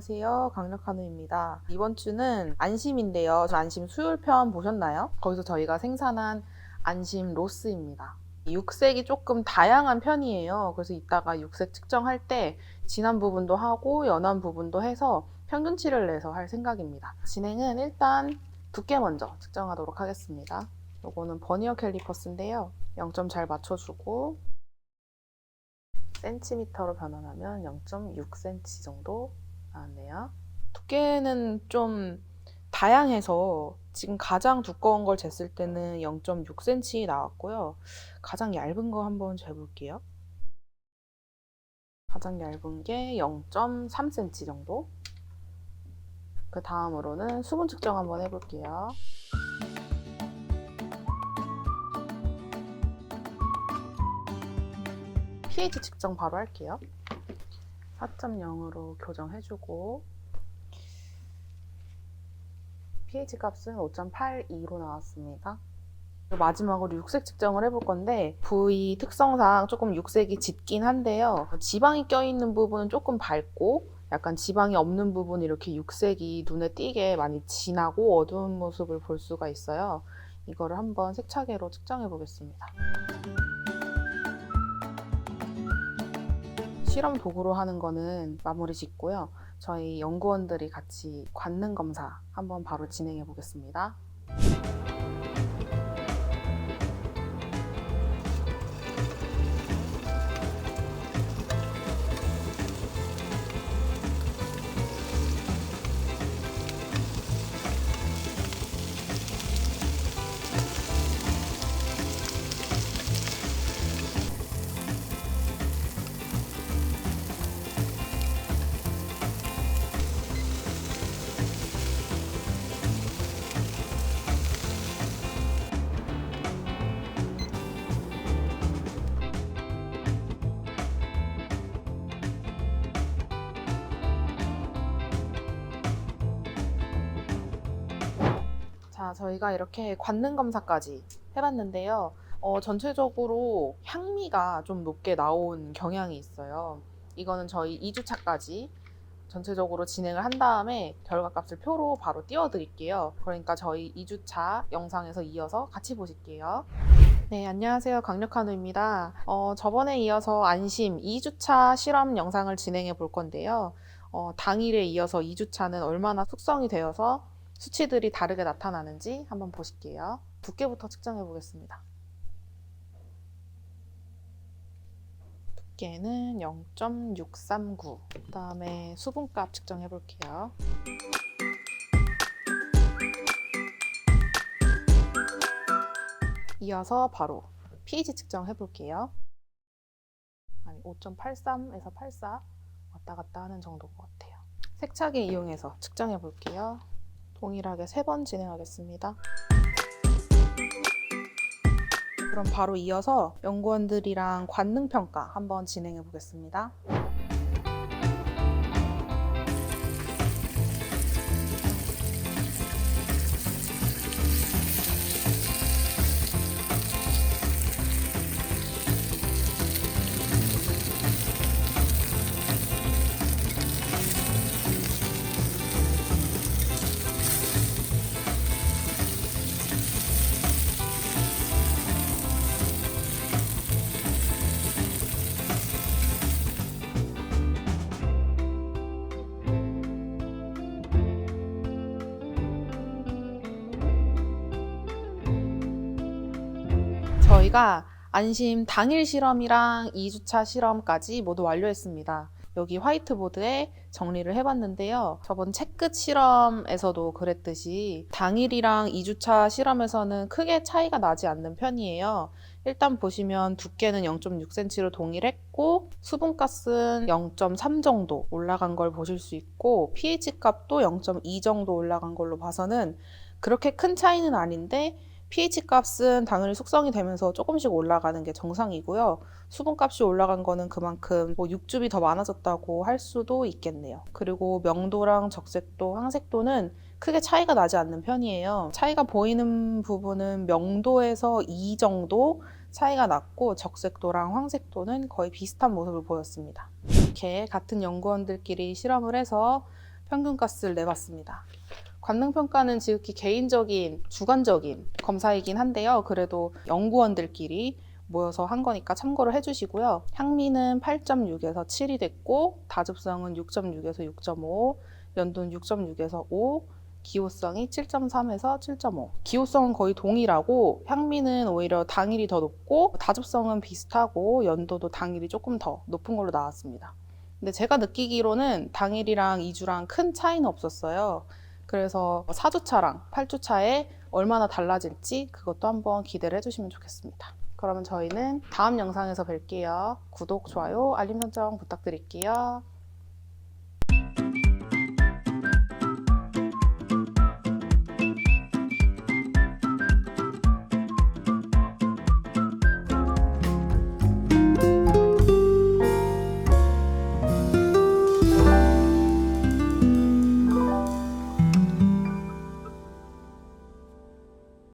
안녕하세요. 강력한우입니다. 이번 주는 안심인데요. 저 안심 수율 편 보셨나요? 거기서 저희가 생산한 안심 로스입니다. 육색이 조금 다양한 편이에요. 그래서 이따가 육색 측정할 때 진한 부분도 하고 연한 부분도 해서 평균치를 내서 할 생각입니다. 진행은 일단 두께 먼저 측정하도록 하겠습니다. 요거는 버니어 캘리퍼스인데요. 0점 잘 맞춰주고 센티미터로 변환하면 0.6cm 정도 나왔네요. 두께는 좀 다양해서 지금 가장 두꺼운 걸 쟀을 때는 0.6cm 나왔고요. 가장 얇은 거 한번 재볼게요. 가장 얇은 게 0.3cm 정도. 그 다음으로는 수분 측정 한번 해볼게요. pH 측정 바로 할게요. 4.0으로 교정해주고 pH 값은 5.82로 나왔습니다. 마지막으로 육색 측정을 해볼 건데 부위 특성상 조금 육색이 짙긴 한데요. 지방이 껴있는 부분은 조금 밝고 약간 지방이 없는 부분 이렇게 육색이 눈에 띄게 많이 진하고 어두운 모습을 볼 수가 있어요. 이거를 한번 색차계로 측정해 보겠습니다. 실험 도구로 하는 거는 마무리 짓고요. 저희 연구원들이 같이 관능 검사 한번 바로 진행해 보겠습니다. 자, 저희가 이렇게 관능 검사까지 해봤는데요. 어, 전체적으로 향미가 좀 높게 나온 경향이 있어요. 이거는 저희 2주차까지 전체적으로 진행을 한 다음에 결과값을 표로 바로 띄워드릴게요. 그러니까 저희 2주차 영상에서 이어서 같이 보실게요. 네, 안녕하세요. 강력한우입니다. 어, 저번에 이어서 안심 2주차 실험 영상을 진행해 볼 건데요. 어, 당일에 이어서 2주차는 얼마나 숙성이 되어서 수치들이 다르게 나타나는지 한번 보실게요. 두께부터 측정해 보겠습니다. 두께는 0.639. 그 다음에 수분값 측정해 볼게요. 이어서 바로 pH 측정해 볼게요. 아니 5.83에서 84 왔다 갔다 하는 정도인 것 같아요. 색차계 이용해서 측정해 볼게요. 동일하게 세 번 진행하겠습니다. 그럼 바로 이어서 연구원들이랑 관능 평가 한번 진행해 보겠습니다. 저희가 안심 당일 실험이랑 2주차 실험까지 모두 완료했습니다. 여기 화이트보드에 정리를 해봤는데요. 저번 채끝 실험에서도 그랬듯이 당일이랑 2주차 실험에서는 크게 차이가 나지 않는 편이에요. 일단 보시면 두께는 0.6cm로 동일했고 수분가스는 0.3 정도 올라간 걸 보실 수 있고 pH 값도 0.2 정도 올라간 걸로 봐서는 그렇게 큰 차이는 아닌데 pH 값은 당연히 숙성이 되면서 조금씩 올라가는 게 정상이고요. 수분 값이 올라간 거는 그만큼 뭐 육즙이 더 많아졌다고 할 수도 있겠네요. 그리고 명도랑 적색도, 황색도는 크게 차이가 나지 않는 편이에요. 차이가 보이는 부분은 명도에서 2 정도 차이가 났고 적색도랑 황색도는 거의 비슷한 모습을 보였습니다. 이렇게 같은 연구원들끼리 실험을 해서 평균가스를 내봤습니다. 관능평가는 지극히 개인적인, 주관적인 검사이긴 한데요. 그래도 연구원들끼리 모여서 한 거니까 참고를 해주시고요. 향미는 8.6에서 7이 됐고, 다즙성은 6.6에서 6.5, 연도는 6.6에서 5, 기호성이 7.3에서 7.5. 기호성은 거의 동일하고 향미는 오히려 당일이 더 높고 다즙성은 비슷하고 연도도 당일이 조금 더 높은 걸로 나왔습니다. 근데 제가 느끼기로는 당일이랑 2주랑 큰 차이는 없었어요. 그래서 4주차랑 8주차에 얼마나 달라질지 그것도 한번 기대를 해주시면 좋겠습니다. 그러면 저희는 다음 영상에서 뵐게요. 구독, 좋아요, 알림 설정 부탁드릴게요.